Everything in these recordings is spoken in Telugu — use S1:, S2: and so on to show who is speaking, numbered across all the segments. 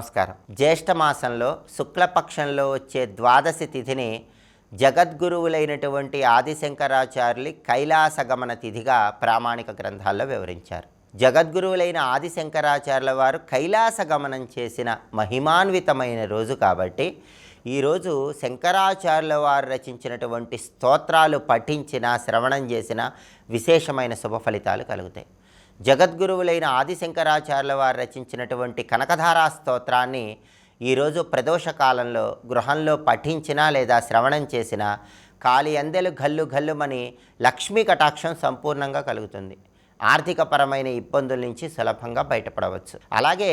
S1: నమస్కారం. జ్యేష్ఠ మాసంలో శుక్లపక్షంలో వచ్చే ద్వాదశి తిథిని జగద్గురువులైనటువంటి ఆదిశంకరాచార్యులు కైలాసగమన తిథిగా ప్రామాణిక గ్రంథాల్లో వివరించారు. జగద్గురువులైన ఆదిశంకరాచార్యుల వారు కైలాసగమనం చేసిన మహిమాన్వితమైన రోజు కాబట్టి ఈరోజు శంకరాచార్యుల వారు రచించినటువంటి స్తోత్రాలు పఠించిన శ్రవణం చేసిన విశేషమైన శుభ ఫలితాలు కలుగుతాయి. జగద్గురువులైన ఆదిశంకరాచార్యుల వారు రచించినటువంటి కనకధారా స్తోత్రాన్ని ఈరోజు ప్రదోష కాలంలో గృహంలో పఠించినా లేదా శ్రవణం చేసినా కాలి అందెలు గల్లు గల్లుమని లక్ష్మీ కటాక్షం సంపూర్ణంగా కలుగుతుంది. ఆర్థికపరమైన ఇబ్బందుల నుంచి సులభంగా బయటపడవచ్చు. అలాగే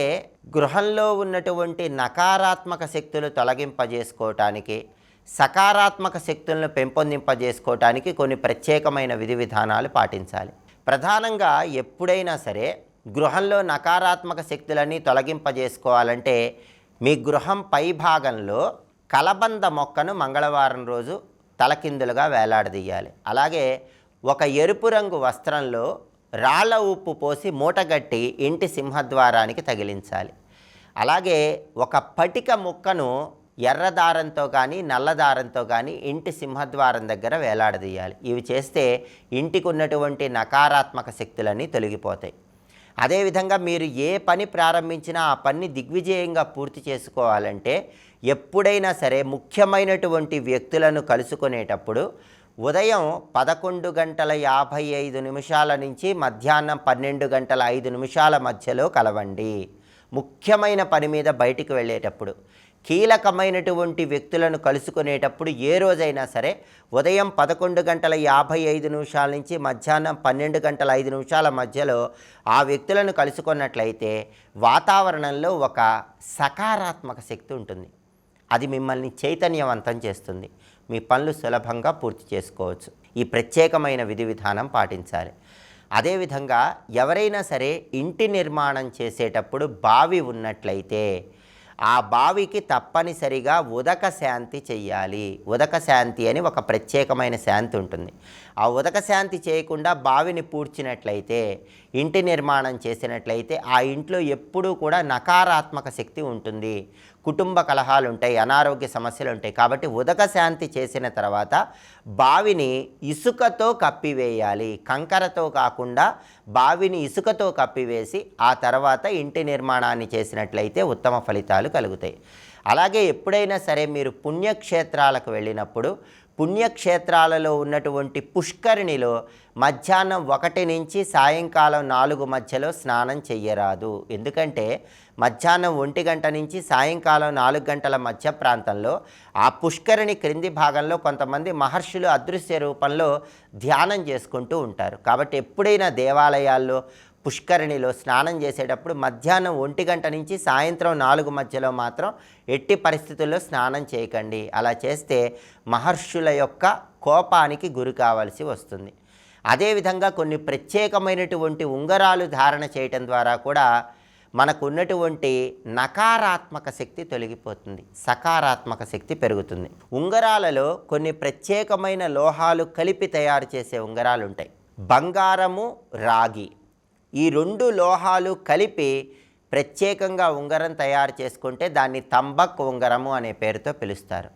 S1: గృహంలో ఉన్నటువంటి నకారాత్మక శక్తులు తొలగింపజేసుకోవటానికి సకారాత్మక శక్తులను పెంపొందింపజేసుకోవటానికి కొన్ని ప్రత్యేకమైన విధి విధానాలు పాటించాలి. ప్రధానంగా ఎప్పుడైనా సరే గృహంలో నకారాత్మక శక్తులన్నీ తొలగింపజేసుకోవాలంటే మీ గృహం పై భాగంలో కలబంద మొక్కను మంగళవారం రోజు తలకిందులుగా వేలాడదీయాలి. అలాగే ఒక ఎరుపు రంగు వస్త్రంలో రాళ్ళ ఉప్పు పోసి మూటగట్టి ఇంటి సింహద్వారానికి తగిలించాలి. అలాగే ఒక పటిక ముక్కను ఎర్ర దారంతో కానీ నల్ల దారంతో కానీ ఇంటి సింహద్వారం దగ్గర వేలాడదీయాలి. ఇవి చేస్తే ఇంటికి ఉన్నటువంటి నకారాత్మక శక్తులన్నీ తొలగిపోతాయి. అదేవిధంగా మీరు ఏ పని ప్రారంభించినా ఆ పని దిగ్విజయంగా పూర్తి చేసుకోవాలంటే ఎప్పుడైనా సరే ముఖ్యమైనటువంటి వ్యక్తులను కలుసుకునేటప్పుడు ఉదయం పదకొండు గంటల యాభై ఐదు నిమిషాల నుంచి మధ్యాహ్నం పన్నెండు గంటల ఐదు నిమిషాల మధ్యలో కలవండి. ముఖ్యమైన పని మీద బయటికి వెళ్ళేటప్పుడు కీలకమైనటువంటి వ్యక్తులను కలుసుకునేటప్పుడు ఏ రోజైనా సరే ఉదయం పదకొండు గంటల యాభై ఐదు నిమిషాల నుంచి మధ్యాహ్నం పన్నెండు గంటల ఐదు నిమిషాల మధ్యలో ఆ వ్యక్తులను కలుసుకున్నట్లయితే వాతావరణంలో ఒక సకారాత్మక శక్తి ఉంటుంది. అది మిమ్మల్ని చైతన్యవంతం చేస్తుంది. మీ పనులు సులభంగా పూర్తి చేసుకోవచ్చు. ఈ ప్రత్యేకమైన విధి విధానం పాటించాలి. అదేవిధంగా ఎవరైనా సరే ఇంటి నిర్మాణం చేసేటప్పుడు బావి ఉన్నట్లయితే ఆ బావికి తప్పనిసరిగా ఉదక శాంతి చెయ్యాలి. ఉదక శాంతి అని ఒక ప్రత్యేకమైన శాంతి ఉంటుంది. ఆ ఉదక శాంతి చేయకుండా బావిని పూడ్చినట్లయితే ఇంటి నిర్మాణం చేసినట్లయితే ఆ ఇంట్లో ఎప్పుడూ కూడా నకారాత్మక శక్తి ఉంటుంది. కుటుంబ కలహాలు ఉంటాయి అనారోగ్య సమస్యలు ఉంటాయి కాబట్టి ఉదక శాంతి చేసిన తర్వాత బావిని ఇసుకతో కప్పివేయాలి. కంకరతో కాకుండా బావిని ఇసుకతో కప్పివేసి ఆ తర్వాత ఇంటి నిర్మాణాన్ని చేసినట్లయితే ఉత్తమ ఫలితాలు కలుగుతాయి. అలాగే ఎప్పుడైనా సరే మీరు పుణ్యక్షేత్రాలకు వెళ్ళినప్పుడు పుణ్యక్షేత్రాలలో ఉన్నటువంటి పుష్కరిణిలో మధ్యాహ్నం ఒకటి నుంచి సాయంకాలం నాలుగు మధ్యలో స్నానం చెయ్యరాదు. ఎందుకంటే మధ్యాహ్నం ఒంటి గంట నుంచి సాయంకాలం నాలుగు గంటల మధ్య ప్రాంతంలో ఆ పుష్కరిణి క్రింది భాగంలో కొంతమంది మహర్షులు అదృశ్య రూపంలో ధ్యానం చేసుకుంటూ ఉంటారు. కాబట్టి ఎప్పుడైనా దేవాలయాల్లో పుష్కరిణిలో స్నానం చేసేటప్పుడు మధ్యాహ్నం ఒంటి గంట నుంచి సాయంత్రం నాలుగు మధ్యలో మాత్రం ఎట్టి పరిస్థితుల్లో స్నానం చేయకండి. అలా చేస్తే మహర్షుల యొక్క కోపానికి గురి కావాల్సి వస్తుంది. అదేవిధంగా కొన్ని ప్రత్యేకమైనటువంటి ఉంగరాలు ధారణ చేయటం ద్వారా కూడా మనకు ఉన్నటువంటి నకారాత్మక శక్తి తొలగిపోతుంది. సకారాత్మక శక్తి పెరుగుతుంది. ఉంగరాలలో కొన్ని ప్రత్యేకమైన లోహాలు కలిపి తయారు చేసే ఉంగరాలు ఉంటాయి. బంగారము రాగి. ఈ రెండు లోహాలు కలిపి ప్రత్యేకంగా ఉంగరం తయారు చేసుకుంటే దాన్ని తంబక్ ఉంగరము అనే పేరుతో పిలుస్తారు.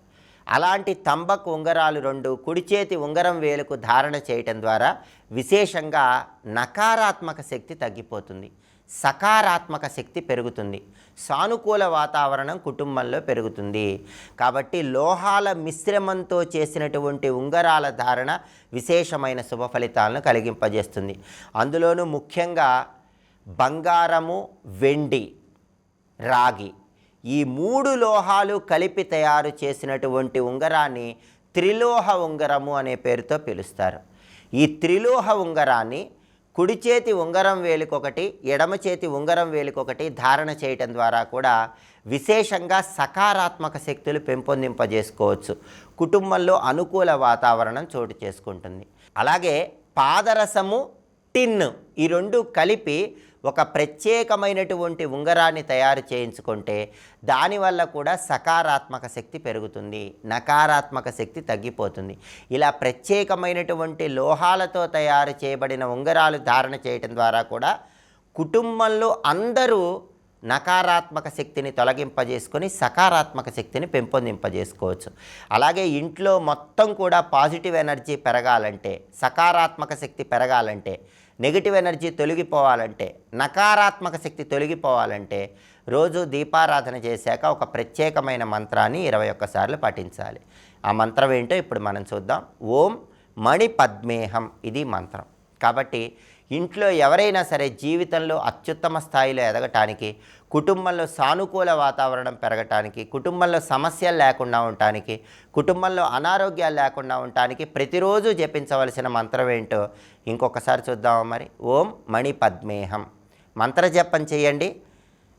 S1: అలాంటి తంబక్ ఉంగరాలు రెండు కుడి చేతి ఉంగరం వేలుకు ధారణ చేయటం ద్వారా విశేషంగా నకారాత్మక శక్తి తగ్గిపోతుంది. సకారాత్మక శక్తి పెరుగుతుంది. సానుకూల వాతావరణం కుటుంబంలో పెరుగుతుంది. కాబట్టి లోహాల మిశ్రమంతో చేసినటువంటి ఉంగరాల ధారణ విశేషమైన శుభ ఫలితాలను కలిగింపజేస్తుంది. అందులోనూ ముఖ్యంగా బంగారము వెండి రాగి ఈ మూడు లోహాలు కలిపి తయారు చేసినటువంటి ఉంగరాన్ని త్రిలోహ ఉంగరము అనే పేరుతో పిలుస్తారు. ఈ త్రిలోహ ఉంగరాన్ని కుడి చేతి ఉంగరం వేలికొకటి ఎడమ చేతి ఉంగరం వేలికొకటి ధారణ చేయటం ద్వారా కూడా విశేషంగా సకారాత్మక శక్తులు పెంపొందింపజేసుకోవచ్చు. కుటుంబంలో అనుకూల వాతావరణం చోటు చేసుకుంటుంది. అలాగే పాదరసము టిన్ ఈ రెండు కలిపి ఒక ప్రత్యేకమైనటువంటి ఉంగరాన్ని తయారు చేయించుకుంటే దానివల్ల కూడా సకారాత్మక శక్తి పెరుగుతుంది నకారాత్మక శక్తి తగ్గిపోతుంది. ఇలా ప్రత్యేకమైనటువంటి లోహాలతో తయారు చేయబడిన ఉంగరాలు ధారణ చేయటం ద్వారా కూడా కుటుంబంలో అందరూ నకారాత్మక శక్తిని తొలగింపజేసుకొని సకారాత్మక శక్తిని పెంపొందింపజేసుకోవచ్చు. అలాగే ఇంట్లో మొత్తం కూడా పాజిటివ్ ఎనర్జీ పెరగాలంటే సకారాత్మక శక్తి పెరగాలంటే నెగిటివ్ ఎనర్జీ తొలగిపోవాలంటే నకారాత్మక శక్తి తొలగిపోవాలంటే రోజు దీపారాధన చేశాక ఒక ప్రత్యేకమైన మంత్రాన్ని ఇరవై ఒక్కసార్లు పఠించాలి. ఆ మంత్రం ఏంటో ఇప్పుడు మనం చూద్దాం. ఓం మణి పద్మేహం ఇది మంత్రం. కాబట్టి ఇంట్లో ఎవరైనా సరే జీవితంలో అత్యుత్తమ స్థాయిలో ఎదగటానికి కుటుంబంలో సానుకూల వాతావరణం పెరగటానికి కుటుంబంలో సమస్యలు లేకుండా ఉండటానికి కుటుంబంలో అనారోగ్యాలు లేకుండా ఉండటానికి ప్రతిరోజు జపించవలసిన మంత్రం ఏంటో ఇంకొకసారి చూద్దామా మరి. ఓం మణి పద్మేహం మంత్ర జపం చేయండి.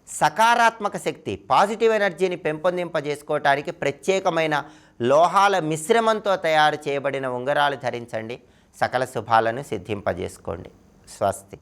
S1: సకారాత్మక శక్తి పాజిటివ్ ఎనర్జీని పెంపొందింపజేసుకోవటానికి ప్రత్యేకమైన లోహాల మిశ్రమంతో తయారు చేయబడిన ఉంగరాలు ధరించండి. సకల శుభాలను సిద్ధింపజేసుకోండి. स्वास्थ्य